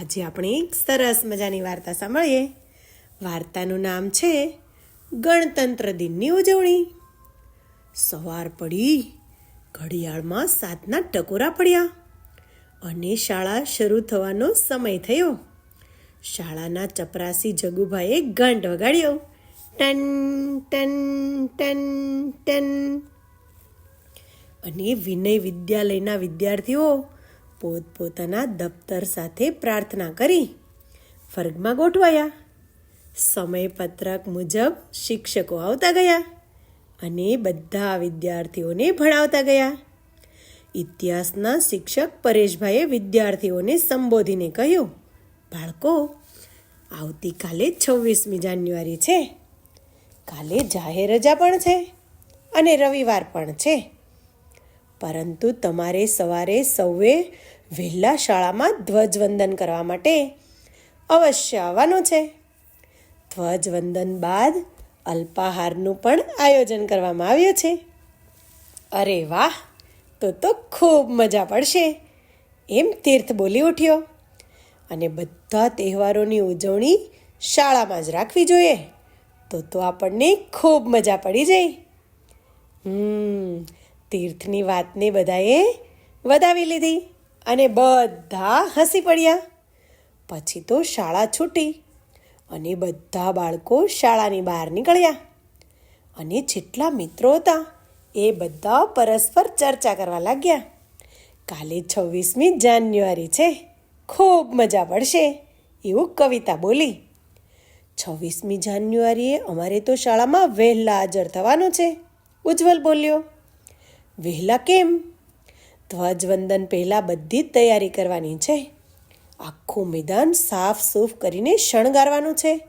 આજે આપણે એક સરસ મજાની વાર્તા સાંભળીએ. વાર્તાનું નામ છે ગણતંત્ર દિનની ઉજવણી. સવાર પડી, ઘડિયાળમાં સાતના ટકોરા પડ્યા અને શાળા શરૂ થવાનો સમય થયો. શાળાના ચપરાસી જગુભાઈએ ઘંટ વગાડ્યો. ટન ટન ટન ટન. અને વિનય વિદ્યાલયના વિદ્યાર્થીઓ પોતપોતાના દફતર સાથે પ્રાર્થના કરી. વર્ગમાં ગોઠવાયા. સમયપત્રક મુજબ શિક્ષકો આવતા ગયા અને બધા વિદ્યાર્થીઓને ભણાવતા ગયા. ઇતિહાસના શિક્ષક પરેશભાઈએ વિદ્યાર્થીઓને સંબોધીને કહ્યું, બાળકો, આવતીકાલે છવ્વીસમી જાન્યુઆરી છે. કાલે જાહેર રજા પણ છે અને રવિવાર પણ છે. પરંતુ તમારે સવારે સૌએ વહેલા શાળામાં ધ્વજવંદન કરવા માટે અવશ્ય આવવાનું છે. ધ્વજવંદન બાદ અલ્પાહારનું પણ આયોજન કરવામાં આવ્યું છે. અરે વાહ! તો તો ખૂબ મજા પડશે. એમ તીર્થ બોલી ઉઠ્યો. અને બધા તહેવારોની ઉજવણી શાળામાં જ રાખવી જોઈએ. તો તો આપણને ખૂબ મજા પડી જાય. હમ તીર્થની વાતને બધાએ વધાવી લીધી અને બધા હસી પડ્યા. પછી તો શાળા છૂટી અને બધા બાળકો શાળાની બહાર નીકળ્યા. અને જેટલા મિત્રો હતા એ બધા પરસ્પર ચર્ચા કરવા લાગ્યા. કાલે છવ્વીસમી જાન્યુઆરી છે, ખૂબ મજા પડશે એવું કવિતા બોલી. છવ્વીસમી જાન્યુઆરીએ અમારે તો શાળામાં વહેલા હાજર થવાનું છે, ઉજ્જવલ બોલ્યો. વહેલા કેમ? ધ્વજવંદન પહેલાં બધી જ તૈયારી કરવાની છે. આખું મેદાન સાફ સૂફ કરીને શણગારવાનું છે.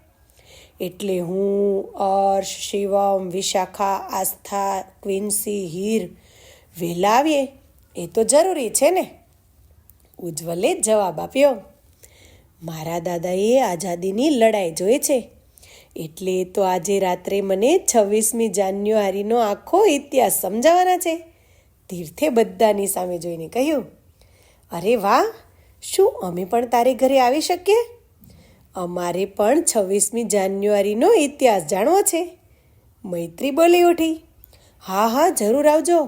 એટલે હું, અર્શ, શિવમ, વિશાખા, આસ્થા, ક્વિન્સી, હીર, વહેલા આવીએ. એ તો જરૂરી છે ને? ઉજ્જવલે જવાબ આપ્યો. મારા દાદાએ આઝાદીની લડાઈ જોઈ છે. એટલે તો આજે રાત્રે મને છવ્વીસમી જાન્યુઆરીનો આખો ઇતિહાસ સમજાવવાના છે. તીર્થે બધાની સામે જોઈને કહ્યું, અરે વાહ, શું અમે પણ તારે ઘરે આવી શકીએ? અમારે પણ છવ્વીસમી જાન્યુઆરીનો ઇતિહાસ જાણવો છે. મૈત્રી બોલી ઉઠી, હા હા, જરૂર આવજો.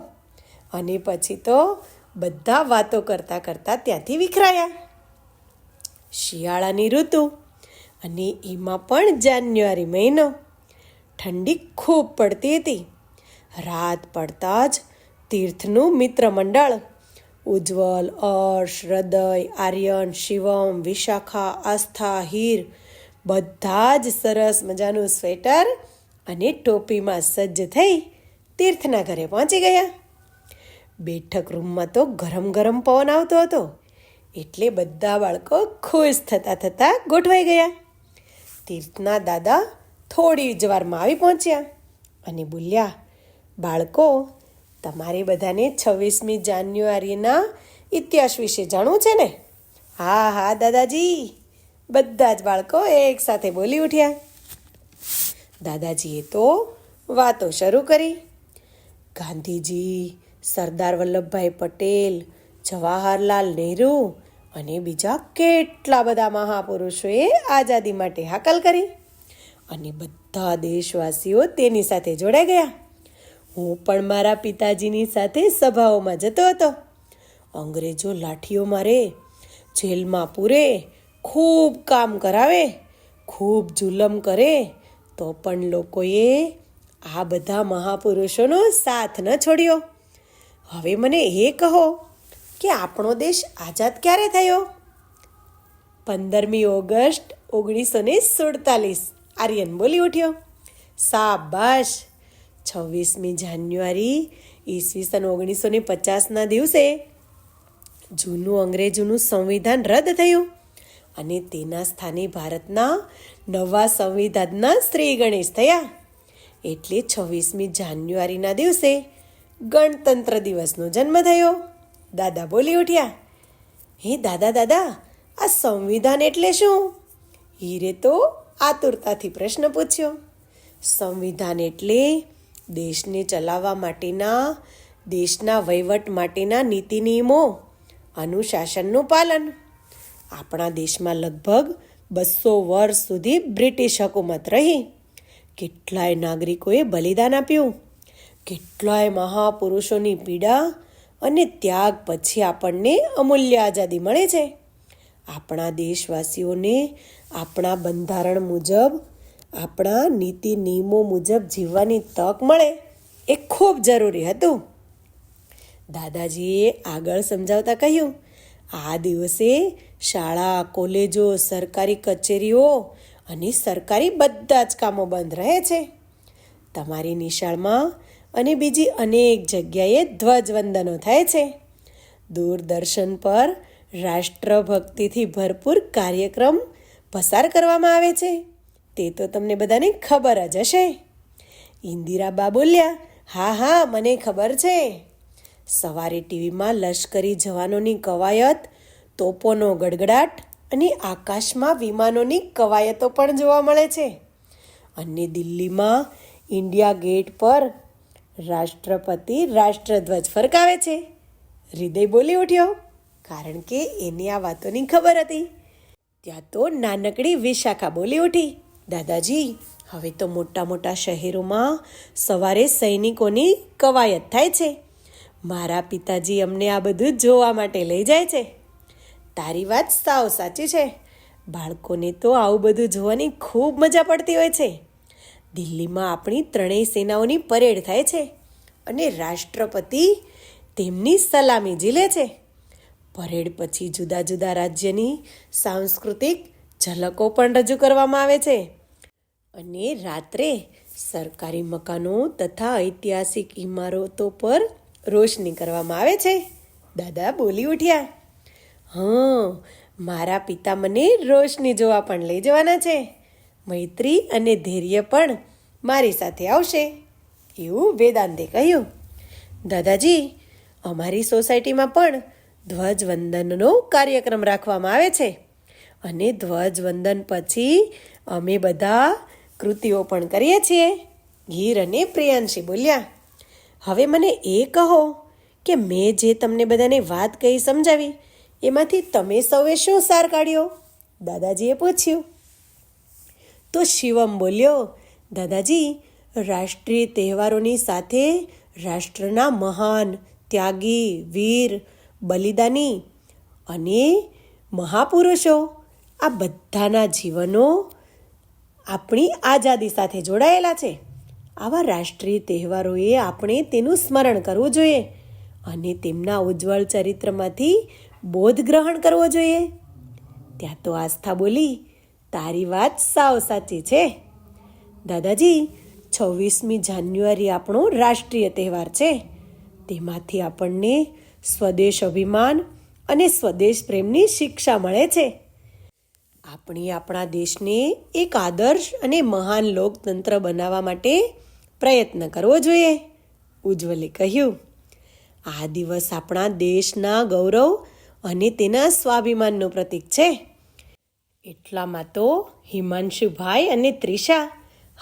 અને પછી તો બધા વાતો કરતાં કરતાં ત્યાંથી વિખરાયા. શિયાળાની ઋતુ અને એમાં પણ જાન્યુઆરી મહિનો. ઠંડી ખૂબ પડતી હતી. રાત પડતા જ તીર્થનું મિત્ર મંડળ. ઉજ્જવલ, અર્ષ, હૃદય, આર્યન, શિવમ, વિશાખા, આસ્થા, હીર, બધા જ સરસ મજાનું સ્વેટર અને ટોપીમાં સજ્જ થઈ તીર્થના ઘરે પહોંચી ગયા. બેઠક રૂમમાં તો ગરમ ગરમ પવન આવતો હતો. એટલે બધા બાળકો ખુશ થતા થતા ગોઠવાઈ ગયા. તીર્થના દાદા થોડી જ વારમાં આવી પહોંચ્યા અને બોલ્યા, બાળકો તમારે બધાને છવ્વીસમી જાન્યુઆરીના ઇતિહાસ વિશે જાણવું છે ને? હા હા, દાદાજી. બધા જ બાળકો એક સાથે બોલી ઉઠ્યા. દાદાજીએ તો વાતો શરૂ કરી. ગાંધીજી, સરદાર વલ્લભભાઈ પટેલ, જવાહરલાલ નહેરુ અને બીજા કેટલા બધા મહાપુરુષોએ આઝાદી માટે હાકલ કરી. અને બધા દેશવાસીઓ તેની સાથે જોડાઈ ગયા. હું પણ મારા પિતાજીની સાથે સભાઓમાં જતો હતો. અંગ્રેજો લાઠીઓ મારે, જેલમાં પૂરે, ખૂબ કામ કરાવે, ખૂબ જુલમ કરે, તો પણ લોકોએ આ બધા મહાપુરુષોનો સાથ ન છોડ્યો. હવે મને એ કહો કે આપણો દેશ આઝાદ ક્યારે થયો? પંદરમી ઓગસ્ટ ઓગણીસો ને સુડતાલીસ આર્યન બોલી ઉઠ્યો. સાબાશ છવ્વીસમી જાન્યુઆરી ઈસવીસન ઓગણીસો ને પચાસના દિવસે જૂનું અંગ્રેજોનું સંવિધાન રદ થયું અને તેના સ્થાને ભારતના નવા સંવિધાનના શ્રી ગણેશ થયા. એટલે છવ્વીસમી જાન્યુઆરીના દિવસે ગણતંત્ર દિવસનો જન્મ થયો. દાદા બોલી ઉઠ્યા, હે દાદા દાદા, આ સંવિધાન એટલે શું? હીરે તો આતુરતાથી પ્રશ્ન પૂછ્યો. સંવિધાન એટલે દેશને ચલાવવા માટેના, દેશના વહીવટ માટેના નીતિ નિયમો, અનુશાસનનું પાલન. આપણા દેશમાં લગભગ બસો વર્ષ સુધી બ્રિટિશ હકુમત રહી. કેટલાય નાગરિકોએ બલિદાન આપ્યું. કેટલાય મહાપુરુષોની પીડા અને ત્યાગ પછી આપણને અમૂલ્ય આઝાદી મળે છે. આપણા દેશવાસીઓને આપણા બંધારણ મુજબ આપણા નીતિ નિયમો મુજબ જીવવાની તક મળે એ ખૂબ જરૂરી હતું. દાદાજીએ આગળ સમજાવતા કહ્યું, આ દિવસે શાળા, કોલેજો, સરકારી કચેરીઓ અને સરકારી બધા જ કામો બંધ રહે છે. તમારી નિશાળમાં અને બીજી અનેક જગ્યાએ ધ્વજવંદનો થાય છે. દૂરદર્શન પર રાષ્ટ્રભક્તિથી ભરપૂર કાર્યક્રમ પસાર કરવામાં આવે છે. તે તો તમને બધાને ખબર જ હશે. ઇન્દિરાબા બોલ્યા, હા હા, મને ખબર છે. સવારે ટીવીમાં લશ્કરી જવાનોની કવાયત, તોપોનો ગડગડાટ અને આકાશમાં વિમાનોની કવાયતો પણ જોવા મળે છે. અને દિલ્હીમાં ઇન્ડિયા ગેટ પર રાષ્ટ્રપતિ રાષ્ટ્રધ્વજ ફરકાવે છે. હૃદય બોલી ઉઠ્યો, કારણ કે એને આ વાતોની ખબર હતી. ત્યાં તો નાનકડી વિશાખા બોલી ઉઠી દાદાજી, હવે તો મોટા મોટા શહેરોમાં સવારે સૈનિકોની કવાયત થાય છે. મારા પિતાજી અમને આ બધું જોવા માટે લઈ જાય છે. તારી વાત સાવ સાચી છે. બાળકોને તો આવું બધું જોવાની ખૂબ મજા પડતી હોય છે. દિલ્હીમાં આપણી ત્રણેય સેનાઓની પરેડ થાય છે અને રાષ્ટ્રપતિ તેમની સલામી ઝીલે છે. પરેડ પછી જુદા જુદા રાજ્યની સાંસ્કૃતિક ઝલકો પણ રજૂ કરવામાં આવે છે. અને રાત્રે સરકારી મકાનો તથા ઐતિહાસિક ઇમારતો પર રોશની કરવામાં આવે છે. દાદા, બોલી ઉઠ્યા. હં, મારા પિતા મને રોશની જોવા પણ લઈ જવાના છે. મૈત્રી અને ધૈર્ય પણ મારી સાથે આવશે. એવું વેદાંતે કહ્યું. દાદાજી, અમારી સોસાયટીમાં પણ ધ્વજવંદનનો કાર્યક્રમ રાખવામાં આવે છે. અને ધ્વજવંદન પછી અમે બધા કૃતિઓ પણ કરીએ છીએ. ગીર અને પ્રિયાંશી બોલ્યા, હવે મને એ કહો કે મેં જે તમને બધાને વાત કહી સમજાવી, એમાંથી તમે સૌએ શું સાર કાઢ્યો? દાદાજીએ પૂછ્યું. તો શિવમ બોલ્યો, દાદાજી, રાષ્ટ્રીય તહેવારોની સાથે રાષ્ટ્રના મહાન ત્યાગી, વીર, બલિદાની અને મહાપુરુષો આ બધાના જીવનો આપણી આઝાદી સાથે જોડાયેલા છે. આવા રાષ્ટ્રીય તહેવારોએ આપણે તેનું સ્મરણ કરવું જોઈએ અને તેમના ઉજ્જવળ ચરિત્રમાંથી બોધ ગ્રહણ કરવો જોઈએ. ત્યાં તો આસ્થા બોલી, તારી વાત સાવ સાચી છે. દાદાજી, છવ્વીસમી જાન્યુઆરી આપણો રાષ્ટ્રીય તહેવાર છે. તેમાંથી આપણને સ્વદેશ અભિમાન અને સ્વદેશ પ્રેમની શિક્ષા મળે છે. આપણે આપણા દેશને એક આદર્શ અને મહાન લોકતંત્ર બનાવવા માટે પ્રયત્ન કરવો જોઈએ, ઉજ્જવલે કહ્યું. આ દિવસ આપણા દેશના ગૌરવ અને તેના સ્વાભિમાનનું પ્રતીક છે. એટલામાં તો હિમાંશુભાઈ અને ત્રિષા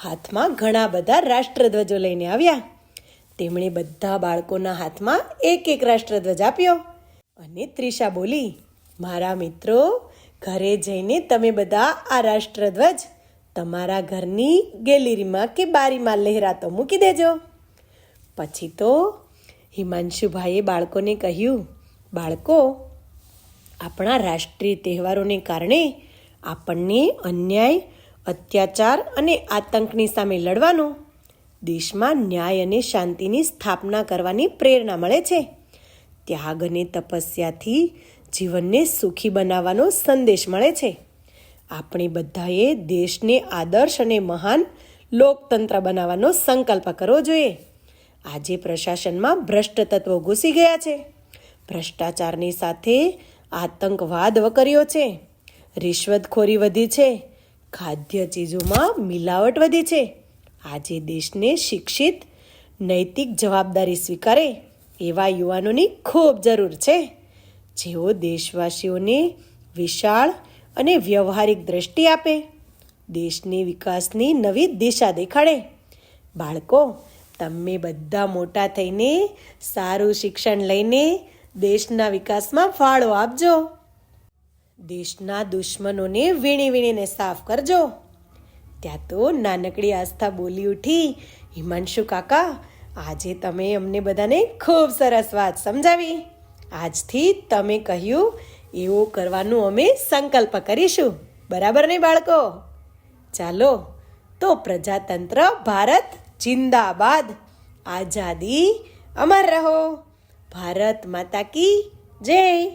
હાથમાં ઘણા બધા રાષ્ટ્રધ્વજો લઈને આવ્યા. તેમણે બધા બાળકોના હાથમાં એક એક રાષ્ટ્રધ્વજ આપ્યો અને ત્રિષા બોલી, મારા મિત્રો ઘરે જઈને તમે બધા આ રાષ્ટ્રધ્વજ તમારા ઘરની ગેલેરીમાં કે બારીમાં લહેરાતો મૂકી દેજો. પછી તો હિમાંશુભાઈએ બાળકોને કહ્યું, બાળકો, આપણા રાષ્ટ્રીય તહેવારોને કારણે આપણને અન્યાય, અત્યાચાર અને આતંકની સામે લડવાનો, દેશમાં ન્યાય અને શાંતિની સ્થાપના કરવાની પ્રેરણા મળે છે. ત્યાગ અને તપસ્યાથી જીવનને સુખી બનાવવાનો સંદેશ મળે છે. આપણે બધાએ દેશને આદર્શ અને મહાન લોકતંત્ર બનાવવાનો સંકલ્પ કરવો જોઈએ. આજે પ્રશાસનમાં ભ્રષ્ટ તત્વો ઘૂસી ગયા છે. ભ્રષ્ટાચારની સાથે આતંકવાદ વકર્યો છે. રિશ્વતખોરી વધી છે. ખાદ્ય ચીજોમાં મિલાવટ વધી છે. આજે દેશને શિક્ષિત, નૈતિક જવાબદારી સ્વીકારે એવા યુવાનોની ખૂબ જરૂર છે. જેઓ દેશવાસીઓને વિશાળ અને વ્યવહારિક દ્રષ્ટિ આપે, દેશની વિકાસની નવી દિશા દેખાડે. બાળકો, તમે બધા મોટા થઈને સારું શિક્ષણ લઈને દેશના વિકાસમાં ફાળો આપજો. દેશના દુશ્મનોને વીણી વીણીને સાફ કરજો. ત્યાં તો નાનકડી આસ્થા બોલી ઉઠી, હિમાંશુ કાકા, આજે તમે અમને બધાને ખૂબ સરસ વાત સમજાવી. આજથી તમે કહ્યું, એવું કરવાનું અમે સંકલ્પ કરીશું. બરાબર નહીં બાળકો? ચાલો, તો પ્રજાતંત્ર ભારત જિંદાબાદ. આઝાદી અમર રહો. ભારત માતા કી જય.